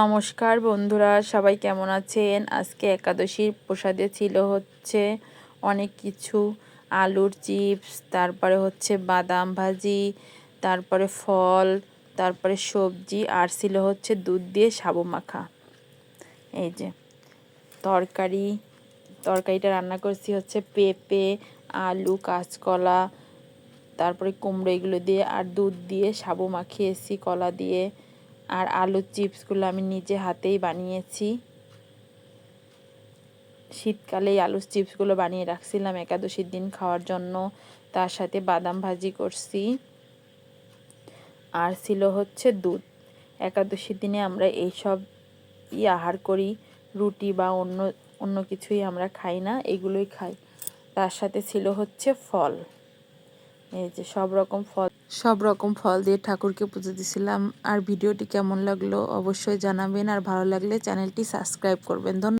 নমস্কার বন্ধুরা, সবাই কেমন আছেন? আজকে একাদশীর প্রসাদে ছিল হচ্ছে অনেক কিছু। আলুর চিপস, তারপরে হচ্ছে বাদাম ভাজি, তারপরে ফল, তারপরে সবজি, আর ছিল হচ্ছে দুধ দিয়ে সাবু মাখা। এই যে তরকারি, তরকারিটা রান্না করছি হচ্ছে পেঁপে, আলু, কাঁচকলা, তারপরে কুমড়ো এগুলো দিয়ে, আর দুধ দিয়ে সাবু মাখিয়েছি কলা দিয়ে। আর আলুর চিপসগুলো আমি নিজে হাতেই বানিয়েছি। শীতকালে এই আলুর চিপসগুলো বানিয়ে রাখছিলাম একাদশীর দিন খাওয়ার জন্য। তার সাথে বাদাম ভাজি করছি। আর ছিল হচ্ছে দুধ। একাদশীর দিনে আমরা এইসব ই আহার করি। রুটি বা অন্য অন্য কিছুই আমরা খাই না, এগুলোই খাই। তার সাথে ছিল হচ্ছে ফল। এই যে সব রকম ফল। সব রকম ফল দিয়ে ঠাকুরকে পুজো দিছিলাম। আর ভিডিওটি কেমন লাগল অবশ্যই জানাবেন। আর ভালো লাগলে চ্যানেলটি সাবস্ক্রাইব করবেন। ধন্যবাদ।